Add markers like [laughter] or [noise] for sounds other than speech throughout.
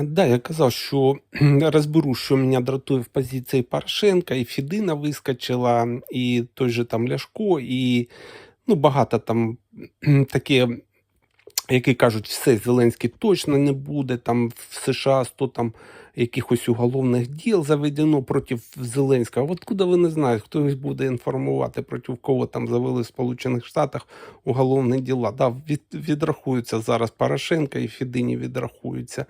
Да, я казав, що [clears throat] розберу, що мене дратує в позиції Порошенка, і Фідина вискочила, і той же там Ляшко, і ну, багато там [clears throat] таке, які кажуть, все, Зеленський точно не буде, там в США 100 там якихось уголовних діл заведено проти Зеленського. От куди ви не знаєте, хто їх буде інформувати, проти кого там завели в Сполучених Штатах уголовні діла. Да, від, відрахуються зараз Порошенка і Фідині відрахуються.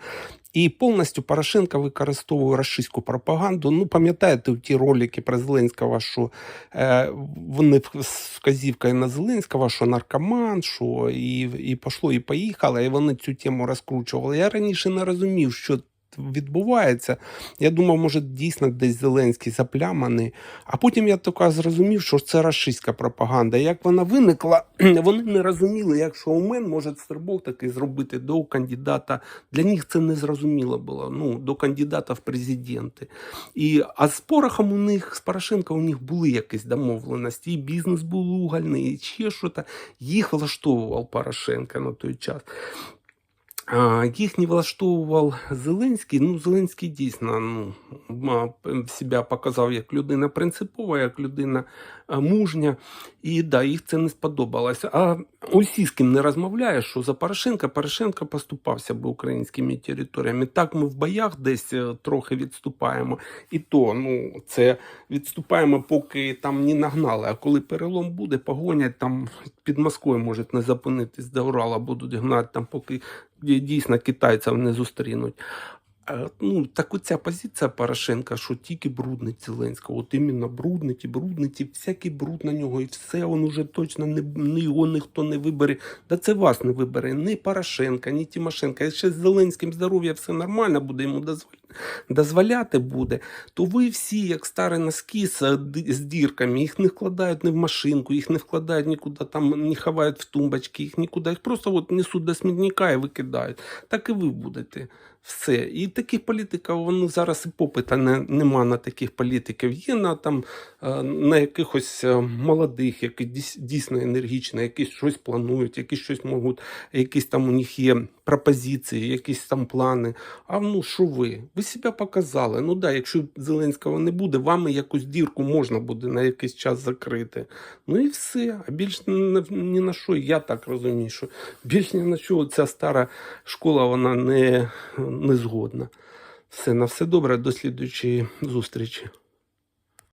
І повністю Порошенко використовує російську пропаганду. Ну, пам'ятаєте ті ролики про Зеленського, що е, вони з вказівкою на Зеленського, що наркоман, що і, і пішло, і поїхало, і вони цю тему розкручували. Я раніше не розумів, що відбувається. Я думав, може, дійсно десь Зеленський запляманий. А потім я таке зрозумів, що це рашистська пропаганда. Як вона виникла, [clears throat] вони не розуміли, як Шоумен може стрибок такий зробити до кандидата. Для них це не зрозуміло було. Ну, до кандидата в президенти. І, а з Порохом у них, з Порошенко у них були якісь домовленості, і бізнес був угольний, і ще щось. Їх влаштовував Порошенко на той час. Їх не влаштовував Зеленський. Ну, Зеленський дійсно ну, себе показав як людина принципова, як людина мужня. І да, їх це не сподобалося. А усі з ким не розмовляєш, що за Порошенка, Порошенко поступався би українськими територіями. Так ми в боях десь е, трохи відступаємо. І то, ну, це відступаємо, поки там не нагнали. А коли перелом буде, погонять там під Москвою можуть не зупинитись до Урала, будуть гнати там, поки дійсно китайців не зустрінуть. Е, Ну, так оця позиція Порошенка, що тільки бруднить Зеленського, от іменно брудниці, брудниці, всякі бруд на нього, і все, він уже точно не, не його ніхто не вибере. Да це вас не вибере, ні Порошенка, ні Тимошенка. Якщо з Зеленським здоров'я все нормально буде, йому дозволяти, дозволяти буде, то ви всі, як старі носки з, е, з дірками, їх не вкладають ні в машинку, їх не вкладають нікуди, там не ховають в тумбочки, їх нікуди, їх просто от несуть до смітника і викидають. Так і ви будете. Все. І таких політиків вони зараз і попита не, нема на таких політиків. Є на там е, на якихось е, молодих, які дійсно енергічні, які щось планують, які щось можуть, якісь там у них є пропозиції, якісь там плани. А ну що ви? Ви себе показали. Ну да, якщо Зеленського не буде, вами якусь дірку можна буде на якийсь час закрити. Ну і все. А більш ні на що, я так розумію, що більш ні на що ця стара школа вона не, не згодна. Все, на все добре, до слідуючої зустрічі.